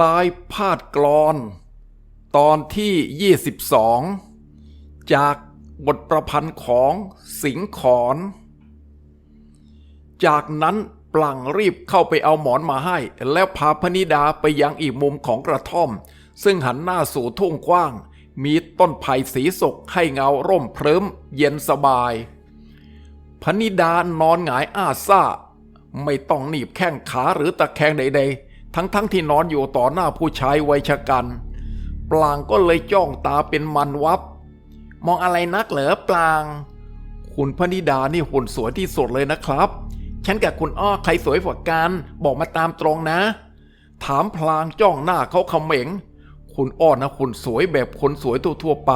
ลายพาดกลอน ตอนที่ 22 จากบทประพันธ์ของสิงขอน จากนั้นปลังรีบเข้าไปเอาหมอนมาให้ แล้วพาพนิดาไปยังอีกมุมของกระท่อม ซึ่งหันหน้าสู่ทุ่งกว้าง มีต้นไผ่สีสกให้เงาร่มเพริมเย็นสบาย พนิดานอนหงายอ้าซ่า ไม่ต้องหนีบแข้งขาหรือตะแคงใดๆ ทั้งๆทที่นอนอยู่ต่อหน้าผู้ชายวัยชะกัน ปลางก็เลยจ้องตาเป็นมันวับ มองอะไรนักเหรอปลาง คุณพนิดานี่หุ่นสวยที่สุดเลยนะครับ ฉันกับคุณอ้อใครสวยกว่ากัน บอกมาตามตรงนะ ถามพลางจ้องหน้าเขาเขม็งคุณอ้อนะหุ่นสวยแบบคนสวยทั่วๆไป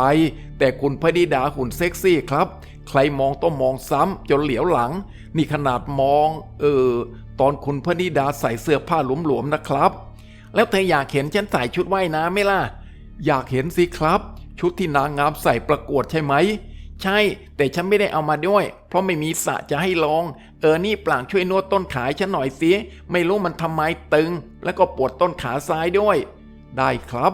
แต่คุณพนิดาหุ่นเซ็กซี่ครับ ใครมองต้องมองซ้ำจนเหลียวหลัง นี่ขนาดมอง เออ ตอนคุณพนิดาใส่เสื้อผ้าหลวมๆนะครับ แล้วเธออยากเห็นฉันใส่ชุดว่ายน้ำไหมล่ะ อยากเห็นสิครับ ชุดที่นางงามใส่ประกวดใช่ไหม ใช่ แต่ฉันไม่ได้เอามาด้วย เพราะไม่มีสระจะให้ลอง เออนี่ปลางช่วยนวดต้นขาฉันหน่อยสิไม่รู้มันทำไมตึง แล้วก็ปวดต้นขาซ้ายด้วย ได้ครับ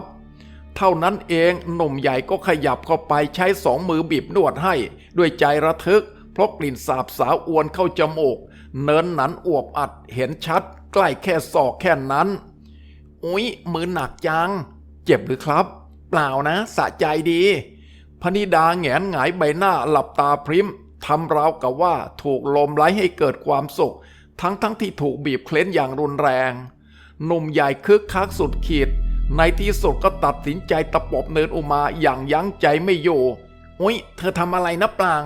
เท่านั้นเองหนุ่มใหญ่ก็ขยับเข้าไปใช้สองมือบีบนวดให้ ด้วยใจระทึก เพราะกลิ่นสาบสาวอวนเข้าจมูก เนินหนันอวบอัดเห็นชัด ใกล้แค่ศอกแค่นั้น อุ๊ย มือหนักจัง เจ็บหรือครับ เปล่านะ สะใจดีพนิดาแหงนหงายใบหน้าหลับตาพริมทำราวกับว่าถูกลมไล่ให้เกิดความสุข ทั้งทั้งที่ถูกบีบเคล้นอย่างรุนแรงหนุ่มใหญ่คึกคักสุดขีด ในที่สุดก็ตัดสินใจตะปบเนินอุมาอย่างยั้งใจไม่อยู่ อุ๊ย เธอทำอะไรนะปลาง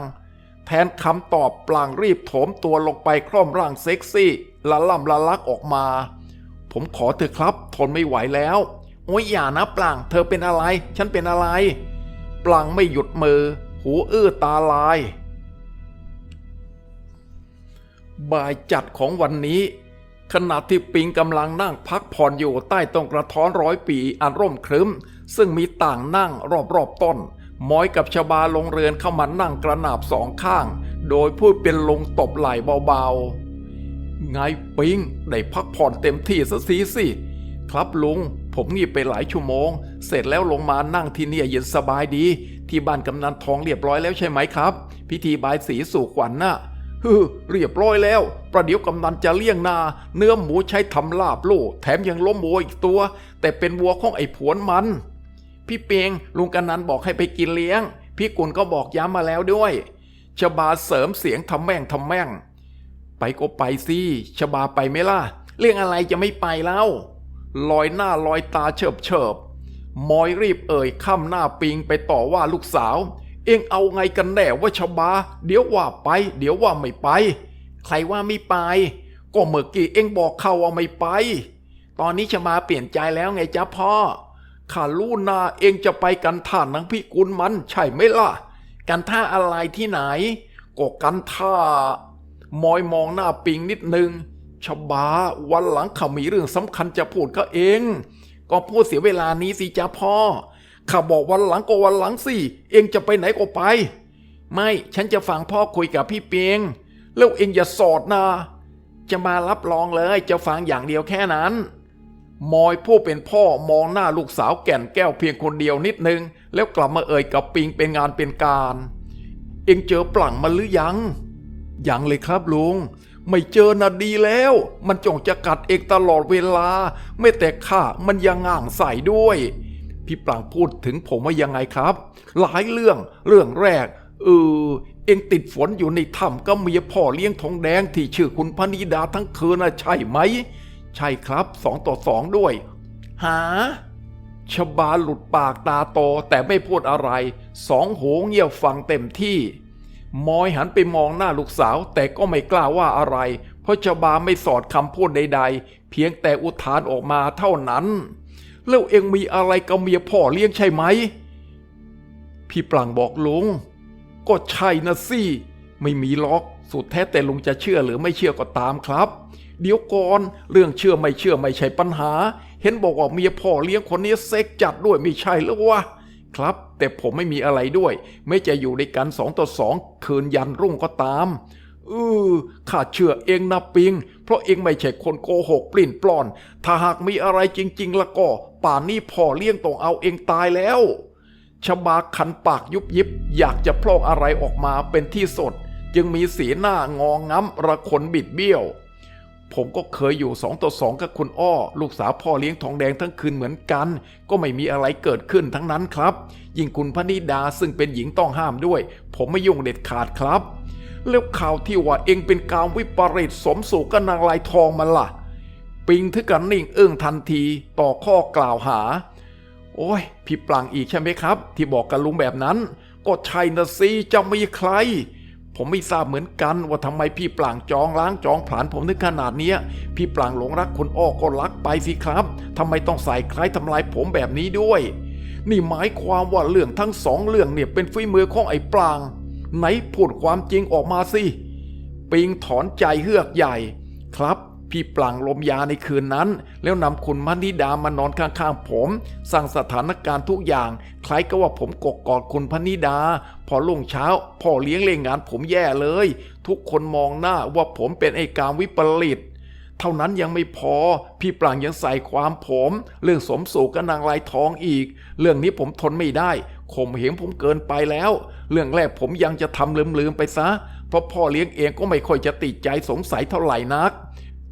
แทนคำตอบปลางรีบโถมตัวลงไปคล่อมร่างเซ็กซี่ ละล่ำละลักออกมา ผมขอเถอครับทนไม่ไหวแล้ว โอ้ยอย่านะปลางเธอเป็นอะไร ฉันเป็นอะไร ปลางไม่หยุดมือ หูอื้อตาลาย บ่ายจัดของวันนี้ขณะที่ปิงกำลังนั่งพักผ่อนอยู่ใต้ต้นกระท้อนร้อยปีอันร่มครึ้ม ซึ่งมีต่างนั่งรอบๆต้น มอยกับชบาลงเรือนเข้ามานั่งกระนาบสองข้าง โดยพูดเป็นลงตบไหล่เบาๆ ไงปิงได้พักผ่อนเต็มที่ซะสีสิ ครับลุง ผมงีบไปหลายชั่วโมง เสร็จแล้วลงมานั่งที่เนี่ยเย็นสบายดี ที่บ้านกำนันทองเรียบร้อยแล้วใช่ไหมครับ พิธีบายสีสู่ขวัญน่ะฮึเรียบร้อยแล้ว ประเดี๋ยวกำนันจะเลี้ยงนา เนื้อหมูใช้ทำลาบลูกแถมยังล้มวัวอีกตัว แต่เป็นวัวของไอ้ผวนมัน พี่เปียงลุงกำนันบอกให้ไปกินเลี้ยง พี่กุลก็บอกย้ำมาแล้วด้วยชบาเสริมเสียงทำแม่งทำแม่ง ไปก็ไปสิชบาไปไหมล่ะ เรื่องอะไรจะไม่ไปแล้วลอยหน้าลอยตาเฉิบเฉิบมอยรีบเอ่ยข้ามหน้าปิงไปต่อว่าลูกสาว เอ็งเอาไงกันแน่ว่าชบา เดี๋ยวว่าไป เดี๋ยวว่าไม่ไป ใครว่าไม่ไป ก็เมื่อกี้เอ็งบอกเขาว่าไม่ไป ตอนนี้ชบาเปลี่ยนใจแล้วไงจ๊ะพ่อ ข้ารู้นาเอ็งจะไปกันท่านังพี่กุลมันใช่ไหมล่ะ กันท่าอะไรที่ไหน ก็กันท่ามอยมองหน้าปิงนิดนึงชบาวันหลังเขามีเรื่องสำคัญจะพูดก็เอง ก็พูดเสียเวลานี้สิจ้าพ่อข้าบอกวันหลังก็วันหลังสิ เองจะไปไหนก็ไป ไม่ฉันจะฟังพ่อคุยกับพี่เปียง แล้วเองอย่าสอดนะจะมารับรองเลยจะฟังอย่างเดียวแค่นั้น มอยผู้เป็นพ่อมองหน้าลูกสาวแก่นแก้วเพียงคนเดียวนิดนึง แล้วกลับมาเอ่ยกับปิงเป็นงานเป็นการ เองเจอปลั่งมันหรือยัง ยังเลยครับลุง ไม่เจอนะดีแล้ว มันจ้องจะกัดเองตลอดเวลา ไม่แต่ข้ามันยังง่างใส่ด้วย พี่ปรางพูดถึงผมว่ายังไงครับ หลายเรื่องเรื่องแรกเออเองติดฝนอยู่ในถ้ำก็เมียพ่อเลี้ยงทองแดงที่ชื่อคุณพนิดาทั้งคืนนะใช่ไหม ใช่ครับสองต่อสองด้วย หา ชบาหลุดปากตาโตแต่ไม่พูดอะไร สองหูเงียบฟังเต็มที่ มอยหันไปมองหน้าลูกสาวแต่ก็ไม่กล้าว่าอะไร เพราะชบาไม่สอดคำพูดใด ๆ เพียงแต่อุทานออกมาเท่านั้น แล้วเองมีอะไรกับเมียพ่อเลี้ยงใช่ไหม พี่ปลังบอกลุง ก็ใช่นะสิ ไม่มีล็อก สุดแท้แต่ลุงจะเชื่อหรือไม่เชื่อก็ตามครับ เดี๋ยวก่อน เรื่องเชื่อไม่เชื่อไม่ใช่ปัญหา เห็นบอกว่าเมียพ่อเลี้ยงคนนี้เซ็กจัดด้วยไม่ใช่หรือวะครับ แต่ผมไม่มีอะไรด้วย ไม่จะอยู่ในกันสองต่อสองคืนยันรุ่งก็ตามเออข้าเชื่อเองนะปิง เพราะเองไม่ใช่คนโกหกปลิ้นปลอน ถ้าหากมีอะไรจริง ๆล้วก็ ป่านนี้พ่อเลี้ยงต้องเอาเองตายแล้วชบาขันปากยุบยิบ อยากจะพลอกอะไรออกมาเป็นที่สด จึงมีสีหน้างองง้ำระขนบิดเบี้ยว ผมก็เคยอยู่สองต่อสองกับคุณอ้อ ลูกสาวพ่อเลี้ยงทองแดงทั้งคืนเหมือนกัน ก็ไม่มีอะไรเกิดขึ้นทั้งนั้นครับ ยิ่งคุณพนิดาซึ่งเป็นหญิงต้องห้ามด้วย ผมไม่ยุ่งเด็ดขาดครับ แล้วข่าวที่ว่าเองเป็นการวิปริตสมสู่กับนางลายทองมันล่ะ ปิงถึงกันนิ่งเอึ้องทันทีต่อข้อกล่าวหา โอ้ยพี่ปลังอีกใช่ไหมครับ ที่บอกกับลุงแบบนั้น ก็ใช่นะสิจะมีใคร ผมไม่ทราบเหมือนกันว่าทำไมพี่ปลางจองล้างจองผลานผมถึงขนาดนี้พี่ปลางหลงรักคนอ้อก็รักไปสิครับทำไมต้องใส่คล้ายทำลายผมแบบนี้ด้วย นี่หมายความว่าเรื่องทั้งสองเรื่องเนี่ยเป็นฝีมือของไอ้ปลาง ไหนพูดความจริงออกมาสิปิงถอนใจเฮือกใหญ่ ครับ พี่ปลังลมยาในคืนนั้น แล้วนำคุณมณิดามานอนข้างๆผมสั่งสถานการณ์ทุกอย่าง คล้ายกับว่าผมกกกอดคุณพนิดา พอลุ่งเช้า พ่อเลี้ยงเล่งงานผมแย่เลย ทุกคนมองหน้าว่าผมเป็นไอ้การวิปริตเท่านั้นยังไม่พอ พี่ปลางยังใส่ความผม เรื่องสมสู่กับนางลายทองอีก เรื่องนี้ผมทนไม่ได้ข่มเหงผมเกินไปแล้ว เรื่องแรกผมยังจะทำลืมๆไปซะ เพราะพ่อเลี้ยงเองก็ไม่ค่อยจะติดใจสงสัยเท่าไหร่นัก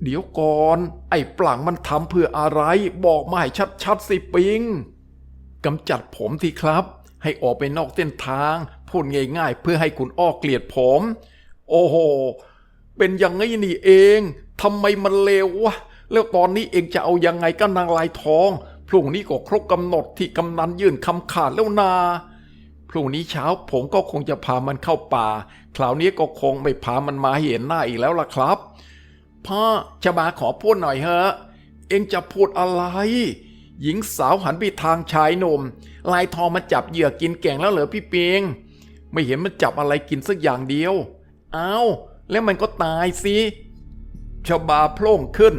เดี๋ยวก่อน ไอ้ปลางมันทำเพื่ออะไร บอกมาให้ชัดๆสิปิงกำจัดผมทีครับ ให้ออกไปนอกเส้นทางพูดง่ายๆ เพื่อให้คุณอ้อเกลียดผม โอ้โห เป็นอย่างงี้นี่เองทำไมมันเลววะ แล้วตอนนี้เองจะเอายังไงกับนางลายทอง พรุ่งนี้ก็ครบกำหนดที่กำนันยื่นคำขาดแล้วนาพรุ่งนี้เช้าผมก็คงจะพามันเข้าป่า คราวนี้ก็คงไม่พามันมาเห็นหน้าอีกแล้วล่ะครับ พ่อชบาขอพูดหน่อยเฮอะ เองจะพูดอะไร หญิงสาวหันไปทางชายหนุ่ม ลายทองมันจับเหยื่อกินแกงแล้วเหรอพี่เปียง ไม่เห็นมันจับอะไรกินสักอย่างเดียว เอ้า แล้วมันก็ตายสิชบาโพล่งขึ้น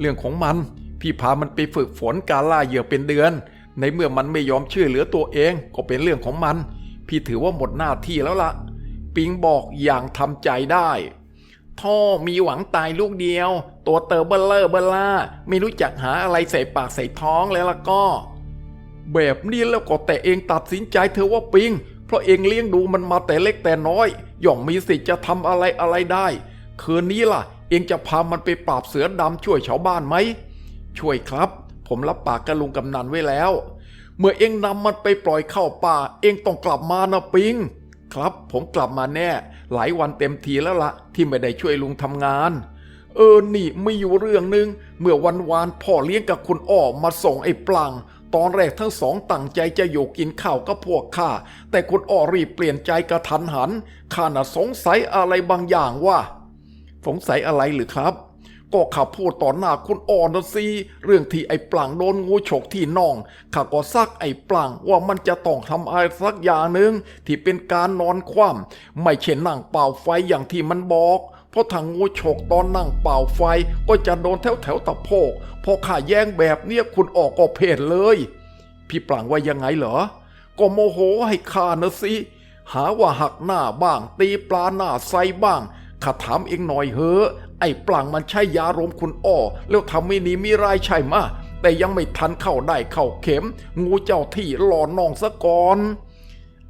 เรื่องของมัน พี่พามันไปฝึกฝนการล่าเหยื่อเป็นเดือน ในเมื่อมันไม่ยอมช่วยเหลือตัวเองก็เป็นเรื่องของมัน พี่ถือว่าหมดหน้าที่แล้วละ่ะ ปิงบอกอย่างทำใจได้ ท่อมีหวังตายลูกเดียว ตัวเตอเบลเลอร์เบลล่า ไม่รู้จักหาอะไรใส่ปากใส่ท้องแล้วล่ะก็ แบบนี้แล้วก็แต่เองตัดสินใจเธอว่าปิง เพราะเองเลี้ยงดูมันมาแต่เล็กแต่น้อยย่อมมีสิทธิ์จะทำอะไรอะไรได้ คืนนี้ล่ะ เองจะพามันไปปราบเสือดำช่วยชาวบ้านไหม ช่วยครับ ผมรับปากกับลุงกำนันไว้แล้ว เมื่อเองนำมันไปปล่อยเข้าป่า เองต้องกลับมานะปิง ครับ ผมกลับมาแน่ หลายวันเต็มทีแล้วละที่ไม่ได้ช่วยลุงทำงาน เออนี่มีอยู่เรื่องหนึ่งเมื่อวันวานพ่อเลี้ยงกับคุณอ้อมาส่งไอ้ปลังตอนแรกทั้งสองตั้งใจจะอยู่กินข้าวกับพวกข้า แต่คุณอ้อรีบเปลี่ยนใจกระทันหันข้าน่ะสงสัยอะไรบางอย่างว่า สงสัยอะไรหรือครับ ก็ข้าพูดต่อหน้าคุณอ่อนนะสิเรื่องที่ไอ้ปลังโดนงูฉกที่น่องข้าก็ซักไอ้ปลังว่ามันจะต้องทำอะไรสักอย่างหนึ่งที่เป็นการนอนคว่ำไม่เช่นนั่งเป่าไฟอย่างที่มันบอกเพราะถ้างูฉกตอนนั่งเป่าไฟก็จะโดนแถวแถวตะโพก พอข้าแย้งแบบเนี้ยคุณออกก็เพศเลย พี่ปลังว่ายังไงเหรอ ก็โมโหให้ข้านะสิ หาว่าหักหน้าบ้าง ตีปลาหน้าไซบ้างข้าถามเองหน่อยเฮอะ อ้ปลังมันใช่ยารมคุณอ้อแล้วทำไม่นีมีรายใช่มะแต่ยังไม่ทันเข้าได้เข้าเข็ม งูเจ้าที่หลอนนองซะก่อน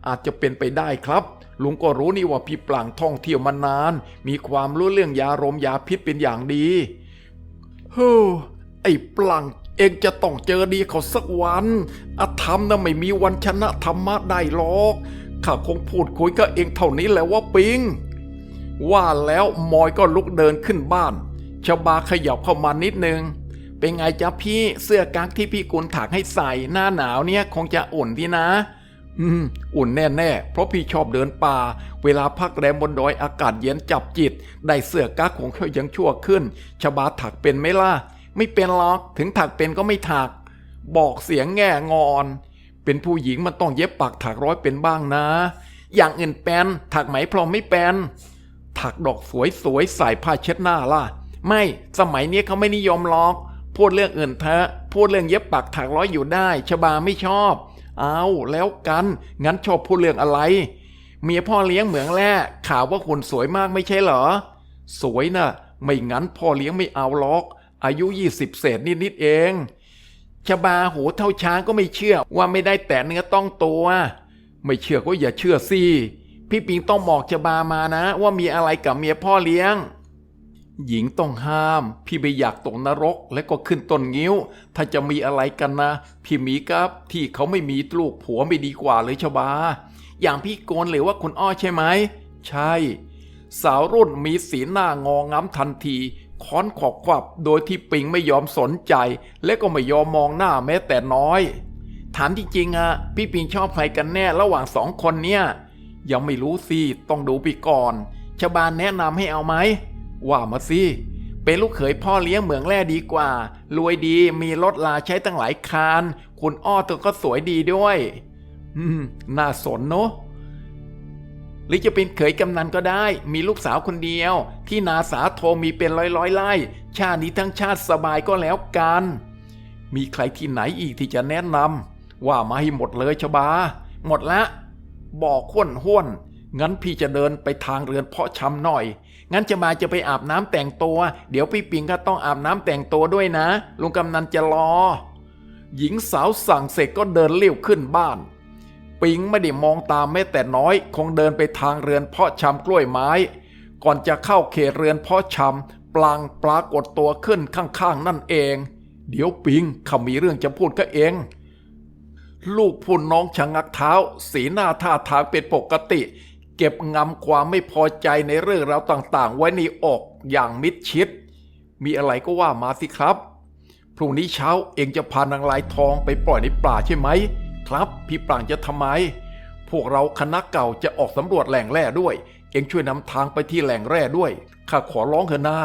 อาจจะเป็นไปได้ครับ ลุงก็รู้นี่ว่าพี่ปลังท่องเที่ยวมานาน มีความรู้เรื่องยารมยาพิษเป็นอย่างดีเฮ้อไอ้ปลังเองจะต้องเจอดีเขาสักวัน อธรรมน่ะไม่มีวันชนะธรรมะได้หรอก ข้าคงพูดคุยกับเองเท่านี้แหละว่าปิง ว่าแล้วมอยก็ลุกเดินขึ้นบ้านชบาขยับเข้ามานิดนึง เป็นไงจ๊ะพี่เสื้อกั๊กที่พี่กุลถักให้ใส่หน้าหนาวเนี่ยคงจะอุ่นดีนะ อืม อุ่นแน่ๆ เพราะพี่ชอบเดินป่า เวลาพักแรมบนดอยอากาศเย็นจับจิต ได้เสื้อกั๊กของเขายังชั่วขึ้นชบาถักเป็นไหมล่ะ ไม่เป็นหรอก ถึงถักเป็นก็ไม่ถัก บอกเสียงแง่งอน เป็นผู้หญิงมันต้องเย็บปักถักร้อยเป็นบ้างนะ อย่างอื่นเป็นถักไหมพรอมไม่เป็น ถักดอกสวยๆใส่ผ้าเช็ดหน้าล่ะ ไม่สมัยนี้เขาไม่นิยมหรอก พูดเรื่องอื่นเถอะพูดเรื่องเย็บปักถักร้อยอยู่ได้ชบาไม่ชอบ เอาแล้วกัน งั้นชอบพูดเรื่องอะไร เมียพ่อเลี้ยงเหมืองแร่ข่าวว่าหุ่นสวยมากไม่ใช่เหรอ สวยนะ่ะ ไม่งั้นพ่อเลี้ยงไม่เอาล็อก อายุยี่สิบเศษนิดๆเองชบาหูเท่าช้างก็ไม่เชื่อว่าไม่ได้แต่เนื้อต้องตัว ไม่เชื่อก็อย่าเชื่อสิ พี่ปิงต้องบอกชบามานะ ว่ามีอะไรกับเมียพ่อเลี้ยง หญิงต้องห้าม พี่ไม่อยากตกนรกและก็ขึ้นต้นงิ้ว ถ้าจะมีอะไรกันนะ พี่หมีกับที่เขาไม่มีลูกผัวไม่ดีกว่าเลยชบา อย่างพี่โกนหรือว่าคุณอ้อใช่ไหม ใช่ สาวรุ่นมีสีหน้างองำทันทีค้อนขอบขวับโดยที่ปิงไม่ยอมสนใจ และก็ไม่ยอมมองหน้าแม้แต่น้อย ถามจริงๆอะพี่ปิงชอบใครกันแน่ระหว่างสองคนเนี่ย ยังไม่รู้สิต้องดูไปก่อนชาวบ้านแนะนำให้เอาไหม ว่ามาสิ เป็นลูกเขยพ่อเลี้ยงเหมืองแร่ดีกว่า รวยดีมีรถลาใช้ตั้งหลายคันคุณอ้อตัวก็สวยดีด้วย อืม น่าสนเนอะหรือจะเป็นเขยกำนันก็ได้ มีลูกสาวคนเดียว ที่นาสาโทมีเป็นร้อยร้อยไร่ ชาตินี้ทั้งชาติสบายก็แล้วกัน มีใครที่ไหนอีกที่จะแนะนำว่ามาให้หมดเลยชบา หมดละ บอกห้วนห้วน งั้นพี่จะเดินไปทางเรือนเพาะชำหน่อย งั้นจะมาจะไปอาบน้ำแต่งตัว เดี๋ยวพี่ปิงก็ต้องอาบน้ำแต่งตัวด้วยนะ ลุงกำนันจะรอ หญิงสาวสั่งเสร็จก็เดินเลี้ยวขึ้นบ้าน ปิงไม่ได้มองตามแม้แต่น้อย คงเดินไปทางเรือนเพาะชำกล้วยไม้ ก่อนจะเข้าเขตเรือนเพาะชำปลางปรากฏตัวขึ้นข้างๆนั่นเอง เดี๋ยวปิงเขามีเรื่องจะพูดก็เอง ลูกพูนน้องชะงักเท้า สีหน้าท่าทางเป็นปกติ เก็บงำความไม่พอใจในเรื่องราวต่างๆ ไว้ในอกอย่างมิดชิด มีอะไรก็ว่ามาสิครับ พรุ่งนี้เช้าเองจะพานางลายทองไปปล่อยในป่าใช่ไหม ครับพี่ปรางจะทำไม พวกเราคณะเก่าจะออกสำรวจแหล่งแร่ด้วย เองช่วยนำทางไปที่แหล่งแร่ด้วยข้าขอร้องเถอะนา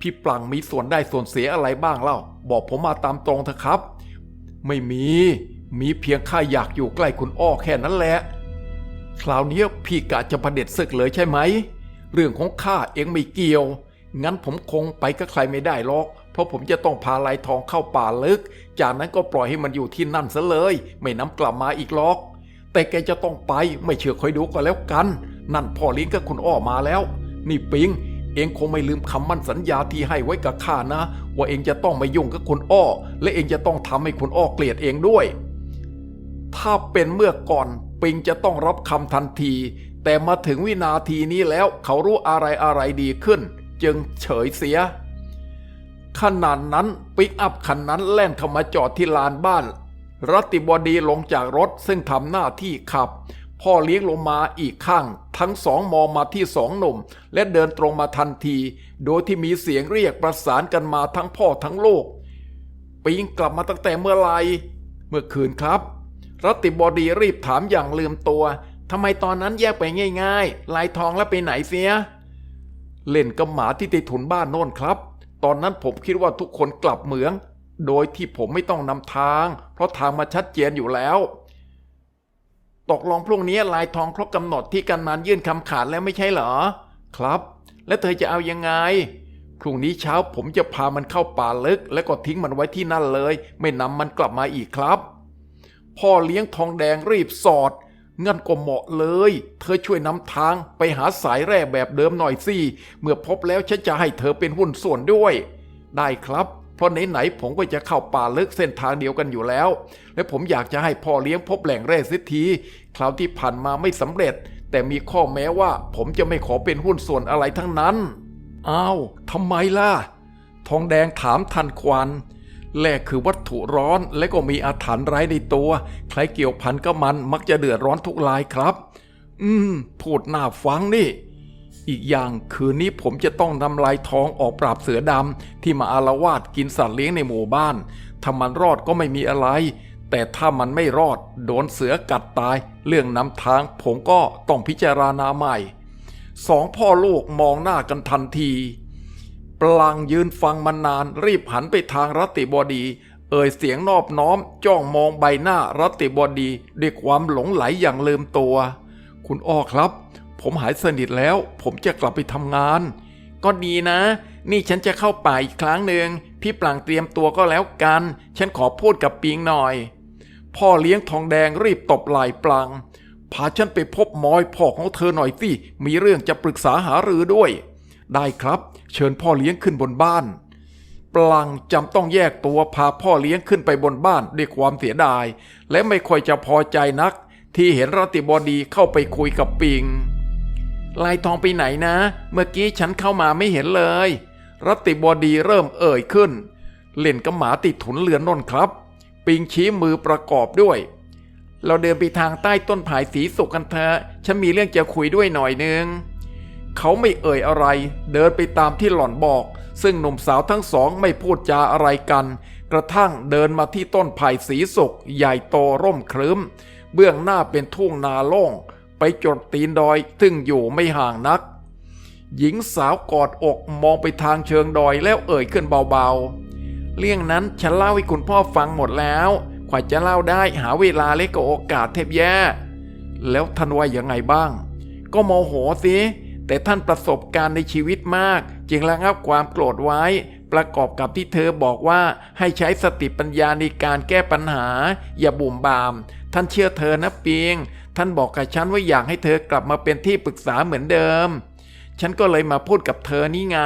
พี่ปรางมีส่วนได้ส่วนเสียอะไรบ้างเล่า บอกผมมาตามตรงเถอะครับ ไม่มี มีเพียงข้าอยากอยู่ใกล้คุณอ้อแค่นั้นแหละ คราวนี้พี่กะจะประเด็จศึกเลยใช่ไหม เรื่องของข้าเองไม่เกี่ยว งั้นผมคงไปกับใครไม่ได้หรอก เพราะผมจะต้องพาลายทองเข้าป่าลึก จากนั้นก็ปล่อยให้มันอยู่ที่นั่นซะเลย ไม่นำกลับมาอีกหรอก แต่แกจะต้องไปไม่เชื่อคอยดูก็แล้วกัน นั่นพ่อเลี้ยงกับคุณอ้อมาแล้ว นี่ปิงเองคงไม่ลืมคำมั่นสัญญาที่ให้ไว้กับข้านะ ว่าเองจะต้องไม่ยุ่งกับคุณอ้อ และเองจะต้องทำให้คุณอ้อเกลียดเองด้วย ถ้าเป็นเมื่อก่อนปิงจะต้องรับคำทันที แต่มาถึงวินาทีนี้แล้วเขารู้อะไรอะไรดีขึ้น จึงเฉยเสีย ขนาดนั้นปิกอัพคันนั้นแล่นเข้ามาจอดที่ลานบ้าน รัติบดีลงจากรถซึ่งทำหน้าที่ขับ พ่อเลี้ยงลงมาอีกข้าง ทั้งสองมองมาที่สองหนุ่ม และเดินตรงมาทันที โดยที่มีเสียงเรียกประสานกันมาทั้งพ่อทั้งลูกปิงกลับมาตั้งแต่เมื่อไหร่เมื่อคืนครับ รัติบดีรีบถามอย่างลืมตัวทำไมตอนนั้นแยกไปง่ายๆ ลายทองแล้วไปไหนเสีย เล่นกับหมาที่ใต้ถุนบ้านโน่นครับ ตอนนั้นผมคิดว่าทุกคนกลับเหมือง โดยที่ผมไม่ต้องนำทาง เพราะทางมาชัดเจนอยู่แล้ว ตกลงพรุ่งนี้ลายทองครบกำหนดที่กันนานยื่นคำขาดแล้วไม่ใช่เหรอ ครับ และเธอจะเอายังไงพรุ่งนี้เช้าผมจะพามันเข้าป่าลึก แล้วก็ทิ้งมันไว้ที่นั่นเลย ไม่นำมันกลับมาอีกครับ พ่อเลี้ยงทองแดงรีบสอดงั้นก็เหมาะเลย เธอช่วยนำทางไปหาสายแร่แบบเดิมหน่อยสิ เมื่อพบแล้วฉันจะให้เธอเป็นหุ้นส่วนด้วย ได้ครับเพราะไหนๆผมก็จะเข้าป่าลึกเส้นทางเดียวกันอยู่แล้ว และผมอยากจะให้พ่อเลี้ยงพบแหล่งแร่สิที คราวที่ผ่านมาไม่สำเร็จ แต่มีข้อแม้ว่าผมจะไม่ขอเป็นหุ้นส่วนอะไรทั้งนั้น อ้าวทำไมล่ะ ทองแดงถามทันควัน แร่คือวัตถุร้อนและก็มีอาถรรพ์ร้ายในตัว ใครเกี่ยวพันกับมันมักจะเดือดร้อนทุกรายครับ อืม พูดน่าฟังนี่ อีกอย่างคืนนี้ผมจะต้องนำลายทองออกปราบเสือดำที่มาอารวาสกินสัตว์เลี้ยงในหมู่บ้าน ถ้ามันรอดก็ไม่มีอะไร แต่ถ้ามันไม่รอด โดนเสือกัดตาย เรื่องนำทางผมก็ต้องพิจารณาใหม่ สองพ่อลูกมองหน้ากันทันที ปลังยืนฟังมานานรีบหันไปทางรัติบดี เอ่ยเสียงนอบน้อมจ้องมองใบหน้ารัตติบดีด้วยความหลงไหลอย่างลืมตัว คุณอ้อครับ ผมหายสนิทแล้ว ผมจะกลับไปทำงาน ก็ดีนะ นี่ฉันจะเข้าป่าอีกครั้งหนึ่งพี่ปลังเตรียมตัวก็แล้วกัน ฉันขอพูดกับปิงหน่อย พ่อเลี้ยงทองแดงรีบตบไหล่ปลังพาฉันไปพบมอยพ่อของเธอหน่อยสิมีเรื่องจะปรึกษาหารือด้วย ได้ครับ เชิญพ่อเลี้ยงขึ้นบนบ้าน ปลังจำต้องแยกตัวพาพ่อเลี้ยงขึ้นไปบนบ้านด้วยความเสียดาย และไม่ค่อยจะพอใจนัก ที่เห็นรัติบดีเข้าไปคุยกับปิง ลายทองไปไหนนะ เมื่อกี้ฉันเข้ามาไม่เห็นเลยรัติบดีเริ่มเอ่ยขึ้น เล่นกับหมาติดถุนเรือนนนครับ ปิงชี้มือประกอบด้วยเราเดินไปทางใต้ต้นผายสีสุกกันเถอะ ฉันมีเรื่องจะคุยด้วยหน่อยนึง เขาไม่เอ่ยอะไร เดินไปตามที่หล่อนบอก ซึ่งหนุ่มสาวทั้งสองไม่พูดจาอะไรกัน กระทั่งเดินมาที่ต้นไผ่สีสุกใหญ่โตร่มครึ้ม เบื้องหน้าเป็นทุ่งนาโล่ง ไปจดตีนดอยซึ่งอยู่ไม่ห่างนัก หญิงสาวกอดอกมองไปทางเชิงดอยแล้วเอ่ยขึ้นเบาๆ เรื่องนั้นฉันเล่าให้คุณพ่อฟังหมดแล้วกว่าจะเล่าได้หาเวลาเล็กกับโอกาสเทบแย่ แล้วท่านว่ายังไงบ้าง ก็โมโหสิ แต่ท่านประสบการณ์ในชีวิตมาก จึงระงับความโกรธไว้ ประกอบกับที่เธอบอกว่าให้ใช้สติปัญญาในการแก้ปัญหา อย่าบุ่มบาม ท่านเชื่อเธอนะเปียง ท่านบอกกับฉันว่าอยากให้เธอกลับมาเป็นที่ปรึกษาเหมือนเดิม ฉันก็เลยมาพูดกับเธอนี่ไง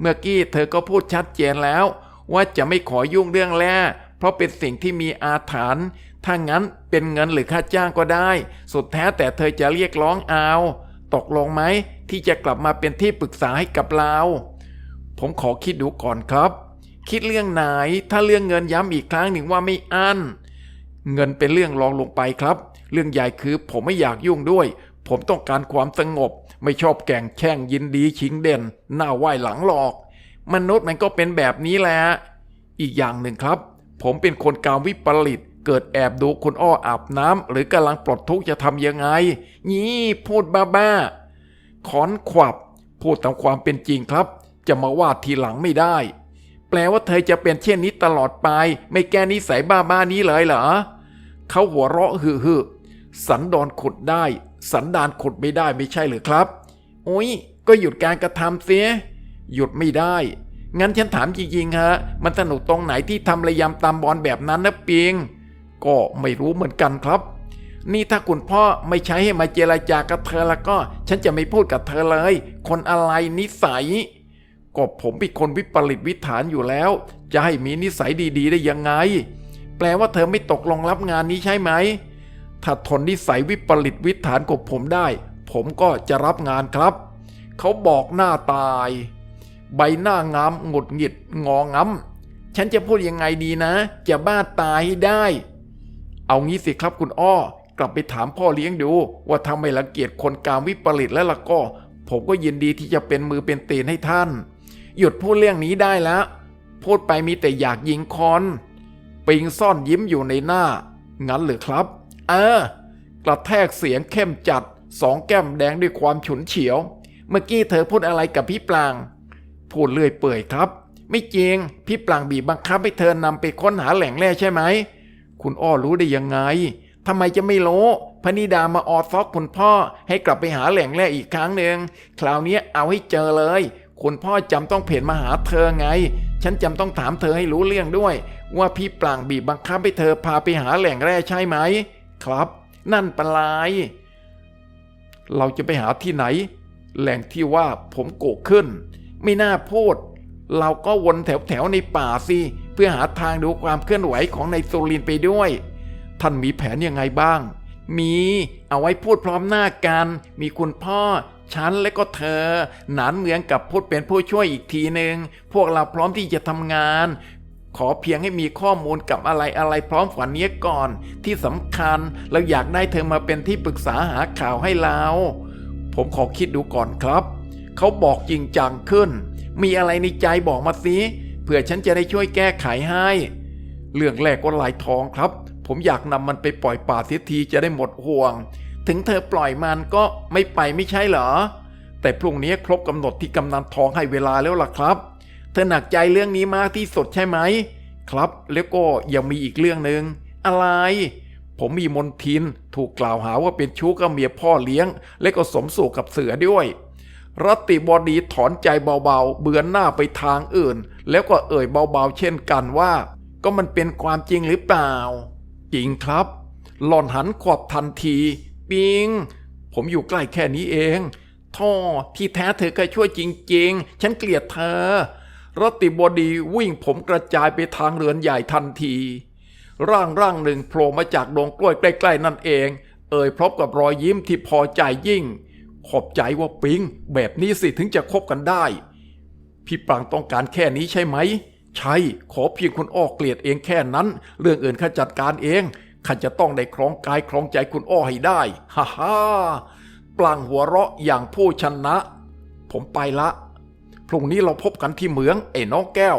เมื่อกี้เธอก็พูดชัดเจนแล้ว ว่าจะไม่ขอยุ่งเรื่องแร่เพราะเป็นสิ่งที่มีอาถรรพ์ถ้างั้นเป็นเงินหรือค่าจ้างก็ได้ สุดแท้แต่เธอจะเรียกร้องเอา ตกลงไหม ที่จะกลับมาเป็นที่ปรึกษาให้กับเราผมขอคิดดูก่อนครับ คิดเรื่องไหนถ้าเรื่องเงินย้ำอีกครั้งหนึ่งว่าไม่อั้นเงินเป็นเรื่องรองลงไปครับ เรื่องใหญ่คือผมไม่อยากยุ่งด้วย ผมต้องการความสงบ ไม่ชอบแก่งแช่งยินดีชิงเด่น หน้าไหวหลังหลอก มนุษย์มันก็เป็นแบบนี้แหละ อีกอย่างหนึ่งครับ ผมเป็นคนกามวิปริตเกิดแอบดูคุณอ้ออาบน้ำหรือกำลังปลดทุกข์จะทำยังไง นี่พูดบ้าๆ ขอนขวับ พูดตามความเป็นจริงครับ จะมาว่าทีหลังไม่ได้ แปลว่าเธอจะเป็นเช่นนี้ตลอดไป ไม่แก้นิสัยบ้าๆนี้เลยเหรอเขาหัวเราะฮือๆสันดอนขุดได้ สันดานขุดไม่ได้ไม่ใช่หรือครับโอ้ยก็หยุดการกระทำเสีย หยุดไม่ได้ งั้นฉันถามจริงๆฮะ มันสนุกตรงไหนที่ทำระยำตามบอลแบบนั้นนะเปียง ก็ไม่รู้เหมือนกันครับ นี่ถ้าคุณพ่อไม่ใช้ให้มาเจรจากับเธอแล้วก็ ฉันจะไม่พูดกับเธอเลย คนอะไรนิสัยก็ผมเป็นคนวิปริตวิถานอยู่แล้ว จะให้มีนิสัยดีๆ ได้ยังไง แปลว่าเธอไม่ตกลงรับงานนี้ใช่ไหม ถ้าทนนิสัยวิปริตวิถานกับผมได้ ผมก็จะรับงานครับ เขาบอกหน้าตาย ใบหน้างามหงุดหงิดงองำฉันจะพูดยังไงดีนะ จะบ้าตายให้ได้ เอางี้สิครับคุณอ้อ กลับไปถามพ่อเลี้ยงดู ว่าทำไมรังเกียจคนกามวิปริตแล้วล่ะก็ ผมก็ยินดีที่จะเป็นมือเป็นตีนให้ท่าน หยุดพูดเรื่องนี้ได้แล้ว พูดไปมีแต่อยากยิงคอนปิงซ่อนยิ้มอยู่ในหน้า งั้นหรือครับ เออกระแทกเสียงเข้มจัด สองแก้มแดงด้วยความฉุนเฉียว เมื่อกี้เธอพูดอะไรกับพี่ปลาง พูดเลื่อยเปื่อยครับ ไม่จริง พี่ปลางบีบบังคับให้เธอนำไปค้นหาแหล่งแร่ใช่ไหม คุณอ้อรู้ได้ยังไง ทำไมจะไม่รู้พนิดามาออดซอกคุณพ่อให้กลับไปหาแหล่งแร่อีกครั้งหนึ่งคราวนี้เอาให้เจอเลย คุณพ่อจำต้องเพ่นมาหาเธอไง ฉันจำต้องถามเธอให้รู้เรื่องด้วย ว่าพี่ปลางบีบบังคับให้เธอพาไปหาแหล่งแร่ใช่ไหม ครับ นั่นปลายเราจะไปหาที่ไหน แหล่งที่ว่าผมโกกขึ้น ไม่น่าพูด เราก็วนแถวๆในป่าสิ เพื่อหาทางดูความเคลื่อนไหวของในายสุรินไปด้วย ท่านมีแผนยังไงบ้าง มีเอาไว้พูดพร้อมหน้ากัน มีคุณพ่อฉันและก็เธอ หนานเมือนกับพูดเป็นผู้ช่วยอีกทีหนึ่งพวกเราพร้อมที่จะทำงาน ขอเพียงให้มีข้อมูลกับอะไรอะไรพร้อมฝันนี้ก่อน ที่สำคัญเราอยากได้เธอมาเป็นที่ปรึกษาหาข่าวให้เรา ผมขอคิดดูก่อนครับ เขาบอกจริงจังขึ้น มีอะไรในใจบอกมาสิเผื่อฉันจะได้ช่วยแก้ไขให้ เรื่องแรกก็ลายทองครับ ผมอยากนำมันไปปล่อยป่าเสียทีจะได้หมดห่วง ถึงเธอปล่อยมันก็ไม่ไปไม่ใช่เหรอ แต่พรุ่งนี้ครบกำหนดที่กำนันทองให้เวลาแล้วล่ะครับ เธอหนักใจเรื่องนี้มากที่สุดใช่ไหม ครับแล้วก็ยังมีอีกเรื่องหนึ่งอะไร ผมมีมนทินถูกกล่าวหาว่าเป็นชู้กับเมียพ่อเลี้ยง และก็สมสู่กับเสือด้วยรัติบดีถอนใจเบาๆ เบือนหน้าไปทางอื่น แล้วก็เอ่ยเบาๆ เช่นกันว่า ก็มันเป็นความจริงหรือเปล่า จริงครับ หล่อนหันขวบทันที ปิง ผมอยู่ใกล้แค่นี้เอง ท่อที่แท้เธอเคยช่วยจริง ๆ ฉันเกลียดเธอรติบดีวิ่งผมกระจายไปทางเรือนใหญ่ทันที ร่างร่างหนึ่งโผล่มาจากดงกล้วยใกล้ๆนั่นเอง เอ่ยพร้อมกับรอยยิ้มที่พอใจยิ่ง ขอบใจว่าปิง แบบนี้สิถึงจะคบกันได้ พี่ปรางต้องการแค่นี้ใช่ไหม ใช่ขอเพียงคุณอ้อเกลียดเองแค่นั้น เรื่องอื่นข้าจัดการเองข้าจะต้องได้ครองกายครองใจคุณอ้อให้ได้ฮ่าฮ่าปลางหัวเราะอย่างผู้ชนะ ผมไปละ พรุ่งนี้เราพบกันที่เหมืองไอ้น้องแก้ว